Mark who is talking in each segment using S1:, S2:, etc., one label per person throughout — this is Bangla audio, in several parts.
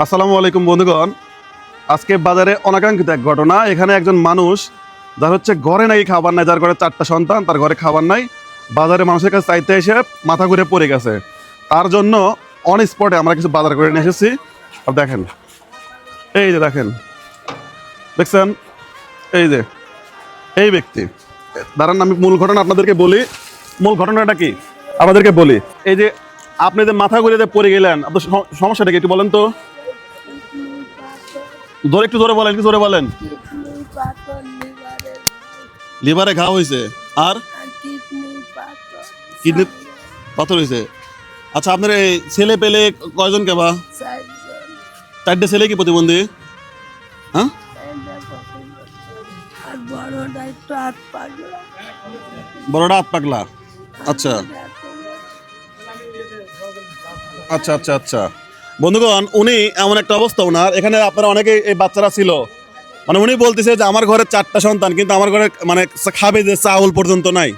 S1: আসসালামু আলাইকুম বন্ধুগণ। আজকে বাজারে অনাকাঙ্ক্ষিত এক ঘটনা। এখানে একজন মানুষ, যার হচ্ছে ঘরে নাই খাবার নাই, যার ঘরে চারটা সন্তান, তার ঘরে খাবার নাই, বাজারে মানুষের কাছে চাইতে এসে মাথা ঘুরে পড়ে গেছে। তার জন্য অন স্পটে আমরা কিছু বাজার করে নিয়ে এসেছি। আর দেখেন, এই যে দেখেন, দেখছেন? এই যে, এই ব্যক্তি। দাঁড়ান, আমি মূল ঘটনা আপনাদেরকে বলি। মূল ঘটনাটা কি? আপনাদেরকে বলি। এই যে, আপনি যে মাথা ঘুরে যে পড়ে গেলেন, আপনার সমস্যাটা কি একটু বলেন তো? জোরে একটু জোরে বলেন, একটু জোরে বলেন। লিভারে ঘা হয়েছে আর?
S2: কিডনি পাথর
S1: হয়েছে আচ্ছা আপনার এই ছেলে পেলে কয়জন কেবা চারটে ছেলে কি প্রতিবন্ধী? হ্যাঁ?
S2: বড়টা হাত পাগলা।
S1: আচ্ছা। আচ্ছা আচ্ছা আচ্ছা। বন্ধুগণ উনি এমন একটা অবস্থা ওনার। এখানে আপনারা অনেকে এই বাচ্চারা ছিল। মানে উনি বলতেছে যে আমার ঘরে চারটা সন্তান কিন্তু আমার ঘরে মানে খাবে যে চাউল পর্যন্ত নাই।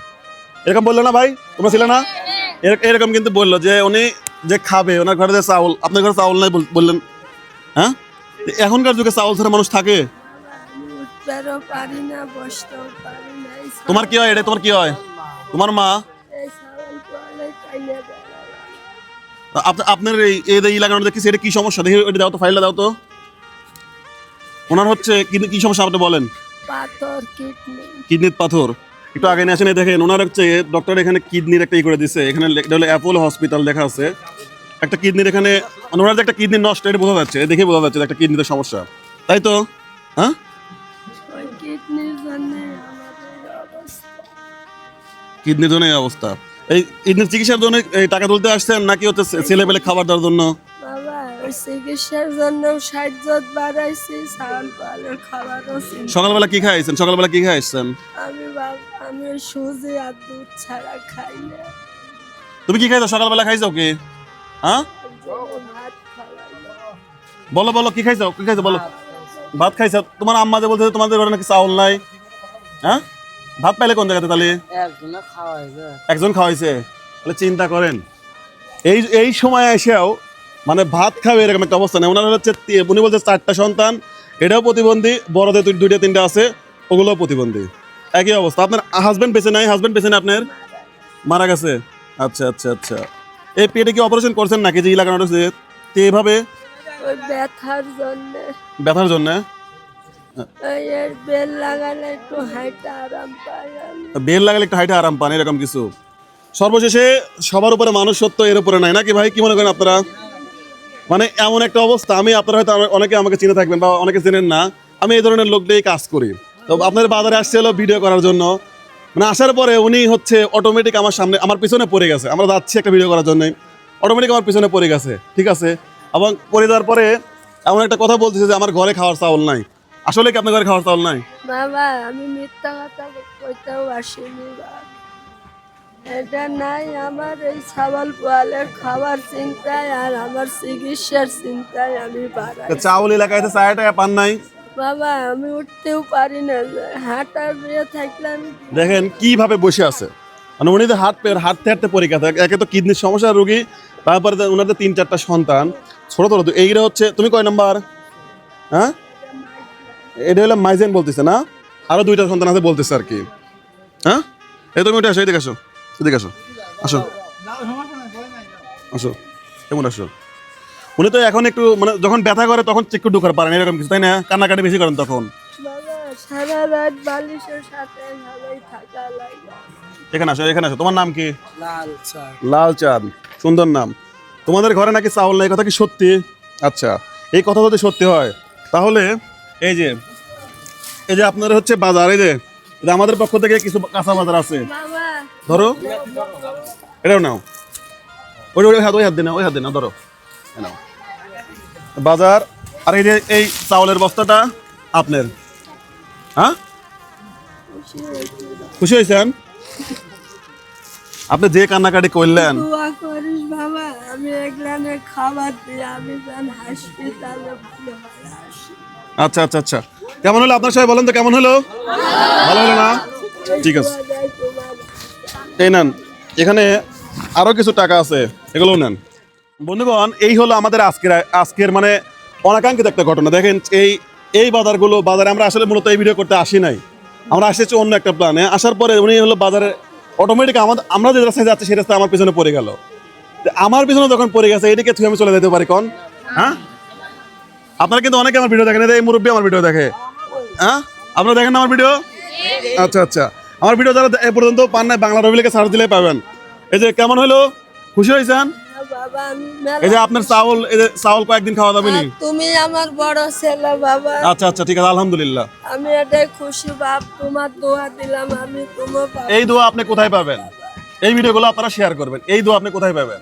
S1: এরকম বলল না ভাই? তোমরা ছিলে না? এর- এরকম কিন্তু বলল যে উনি যে খাবে ওনার ঘরে যে চাউল আপনার ঘরে চাউল নাই বললেন হ্যাঁ? এখনকার যুগে চাউল ছাড়া মানুষ থাকে? তোমার কি হয়? এটা তোমার কি হয়? তোমার মা? আপনার এই এই লাগানো দেখছি এটা কি সমস্যা? দেখি ওইটা দাও তো ফাইলটা দাও তো। ওনার হচ্ছে কি কি সমস্যা আপনি বলেন?
S2: পাথর কিডনি।
S1: কিডনির পাথর। একটু আগে নিয়ে আসেন দেখেন ওনার হচ্ছে ডক্টর এখানে কিডনির একটা ই করে দিছে। এখানে এটা হলো অ্যাপোলো হসপিটাল লেখা আছে। একটা কিডনির এখানে মানে ওনার যে একটা কিডনি নষ্ট এটা বোঝা যাচ্ছে দেখে বোঝা যাচ্ছে একটা কিডনিতে সমস্যা। তাই তো? হ্যাঁ?
S2: কিডনির জন্য
S1: কিডনির জন্য এই অবস্থা। এই চিকিৎসার জন্য এই টাকা তুলতে আসছেন নাকি হচ্ছে ছেলে পেলে খাবার দেওয়ার জন্য?
S2: বাবা ওই চিকিৎসার জন্য সাহায্য বাড়াইছি সাবান তোয়ালের খাবারও চিন্তা
S1: সকালবেলা কি খাইছেন? সকালবেলা কি খাইছেন?
S2: আমি বাব আমি সুজি আর দুধ ছাড়া খাই না।
S1: তুমি কি খাইছো? সকালবেলা খাইছো কি? হ্যাঁ?
S2: ভাত খাওয়াই না।
S1: বলো বলো কি খাইছো? কি খাইছো? বলো। ভাত খাইছো। তোমার আম্মা যে বলছে তোমাদের ঘরে নাকি চাউল নাই। হ্যাঁ? ভাত পাইলে কোন জায়গাতে তাহলে?
S3: একজনে খাওয়া হয়েছে
S1: একজন খাওয়াইছে তাহলে চিন্তা করেন। এই এই সময় এসেও মানে ভাত খাবে এরকম একটা অবস্থা নেই। ওনার হচ্ছে উনি বলছে চারটা সন্তান এটাও প্রতিবন্ধী বড়দের দুই- দুইটা তিনটা আছে ওগুলোও প্রতিবন্ধী। একই অবস্থা। আপনার হাজবেন্ড বেঁচে নাই? হাজবেন্ড বেঁচে নাই আপনার? মারা গেছে? আচ্ছা আচ্ছা আচ্ছা। এই পেটে কি অপারেশন করছেন নাকি? যে ই লাগানো রয়েছে তো এইভাবে
S2: ব্যথার জন্য।
S1: ব্যথার জন্য?
S2: বেল লাগালে একটু হাইটা আরাম
S1: পান, এরকম কিছু। সর্বশেষে সবার উপরে মানুষ সত্য এর উপরে নাই, নাকি ভাই? কি মনে করেন আপনারা? মানে এমন একটা অবস্থা, আমি আপনারা হয়তো অনেকে আমাকে চিনে থাকবেন বা অনেকে চেনেন না, আমি এই ধরনের লোক দিয়েই কাজ করি। তো আপনার বাজারে আসছে হলো ভিডিও করার জন্য। মানে আসার পরে উনি হচ্ছে অটোমেটিক আমার সামনে, আমার পিছনে পড়ে গেছে। আমরা যাচ্ছি একটা ভিডিও করার জন্য। অটোমেটিক আমার পিছনে পড়ে গেছে, ঠিক আছে? এবং পড়ে যাওয়ার পরে এমন একটা কথা বলতেছে যে আমার ঘরে খাওয়ার চাউল নাই। আসলে কি আপনার ঘরে খাওয়ার চাউল নাই?
S2: বাবা আমি মিথ্যা কথা কইতেও আসিনি এটা নাই আমার এই ছাগল পোয়ালের খাবার চিন্তায় আর আমার চিকিৎসার চিন্তায় আমি বাড়াই।
S1: চাউল এলাকায় চায় টাকা পান নাই।
S2: বাবা আমি উঠতেও পারি না হাঁটার বিয়ে থাকলে আমি
S1: দেখেন কীভাবে বসে আছে। মানে উনি তো হাত হাঁটতে হাঁটতে পরীক্ষা থাকে। একে তো কিডনির সমস্যার রুগী তারপরে তো ওনাদের তিন চারটা সন্তান ছোট ছোট তো এইগুলো হচ্ছে তুমি কয় নাম্বার? হ্যাঁ? এটা হলো মাইজেন বলতেছে না? আরও দুইটা সন্তান আছে বলতেছে আর কি। হ্যাঁ? এই তুমি উঠে আসো এদিকে আসো এদিকে আসো। আসো। আসো। কেমন আসো। উনি তো এখন একটু মানে যখন ব্যথা করে তখন চেক ঢুকার পারেন এরকম কিছু তাই না? কান্নাকাটি বেশি করেন তখন।
S2: সারা রাত বালিশের সাথে থাকা
S1: এখানে আসো এখানে আসো। তোমার নাম কি?
S3: লাল চা
S1: লাল চাঁদ। সুন্দর নাম। তোমাদের ঘরে নাকি চাউল নাই কথা কি সত্যি? আচ্ছা এই কথা যদি সত্যি হয় তাহলে এই যে এই যে আপনার হচ্ছে বাজার এই যে আমাদের পক্ষ থেকে কিছু কাঁচা বাজার আছে। ধরো এটাও নাও। ওই ওই হাত ওই হাত দিন ওই হাত দিন ধরো। নাও। বাজার আর এই যে এই চাউলের বস্তাটা আপনার। হ্যাঁ?
S2: খুশি
S1: হয়েছেন? আপনি যে কান্নাকাটি করলেন।
S2: বাবা আমি খাবার দিই আমি হাসপাতালে ভালো
S1: আচ্ছা আচ্ছা আচ্ছা। কেমন হলো আপনার সবাই বলেন তো, কেমন হলো? ভালো হলো না? ঠিক আছে। এই নেন, এখানে আরও কিছু টাকা আছে, এগুলোও নেন। বন্ধুগণ, এই হলো আমাদের আজকের আজকের মানে অনাকাঙ্ক্ষিত একটা ঘটনা। দেখেন, এই এই বাজারগুলো, বাজারে আমরা আসলে মূলত এই ভিডিও করতে আসি নাই। আমরা আসেছি অন্য একটা প্ল্যানে আসার পরে উনি হলো বাজারে অটোমেটিক আমাদের, আমরা যে রাস্তায় যাচ্ছি সেই রাস্তায় আমার পিছনে পড়ে গেল। আমার পিছনে যখন পড়ে গেছে, এদিকে তুই আমি চলে যেতে পারি, কোন? হ্যাঁ? আপনারা কিন্তু অনেকে আমার ভিডিও দেখেন এই মুরব্বী আমার ভিডিও দেখে। হ্যাঁ? আপনারা দেখেন না আমার ভিডিও? আচ্ছা আচ্ছা। আমার ভিডিও যারা এ পর্যন্ত পান নাই বাংলা রবিলেকে সার্চ দিলে পাবেন। এই যে কেমন হলো? খুশি হয়েছেন? এই যে আপনার চাউল এই যে চাউল কয়েকদিন খাওয়া নি
S2: তুমি আমার বড় ছেলে বাবা।
S1: আচ্ছা আচ্ছা ঠিক আছে আলহামদুলিল্লাহ।
S2: আমি এটাই খুশি বাপ তোমার দোয়া দিলাম আমি তোমার
S1: এই দোয়া আপনি কোথায় পাবেন? এই ভিডিওগুলো আপনারা শেয়ার করবেন। এই দোয়া আপনি কোথায় পাবেন?